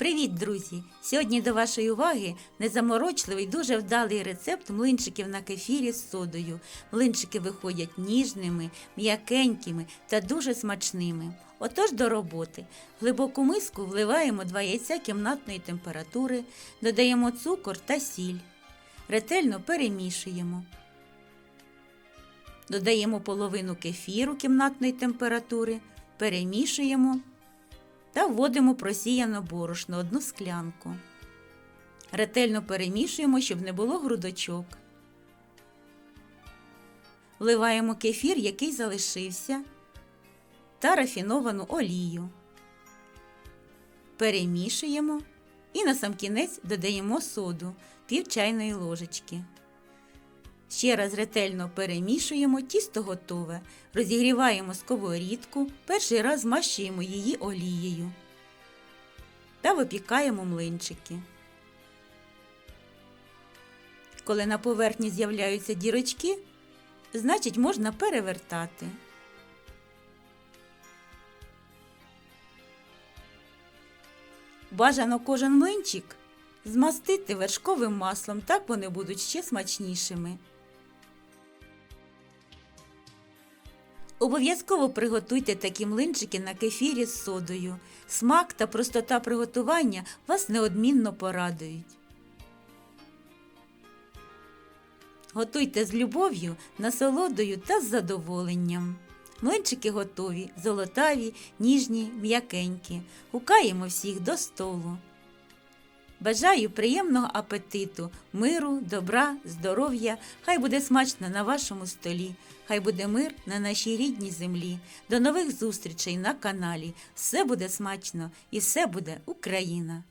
Привіт, друзі! Сьогодні до вашої уваги незаморочливий, дуже вдалий рецепт млинчиків на кефірі з содою. Млинчики виходять ніжними, м'якенькими та дуже смачними. Отож до роботи. В глибоку миску вливаємо два яйця кімнатної температури, додаємо цукор та сіль. Ретельно перемішуємо. Додаємо половину кефіру кімнатної температури, перемішуємо та вводимо просіяно борошно одну склянку. Ретельно перемішуємо, щоб не було грудочок. Вливаємо кефір, який залишився, та рафіновану олію. Перемішуємо і на сам кінець додаємо соду пів чайної ложечки. Ще раз ретельно перемішуємо, тісто готове. Розігріваємо сковорідку, перший раз змащуємо її олією та випікаємо млинчики. Коли на поверхні з'являються дірочки, значить можна перевертати. Бажано кожен млинчик змастити вершковим маслом, так вони будуть ще смачнішими. Обов'язково приготуйте такі млинчики на кефірі з содою. Смак та простота приготування вас неодмінно порадують. Готуйте з любов'ю, насолодою та з задоволенням. Млинчики готові, золотаві, ніжні, м'якенькі. Гукаємо всіх до столу. Бажаю приємного апетиту, миру, добра, здоров'я. Хай буде смачно на вашому столі, хай буде мир на нашій рідній землі. До нових зустрічей на каналі. Все буде смачно і все буде Україна!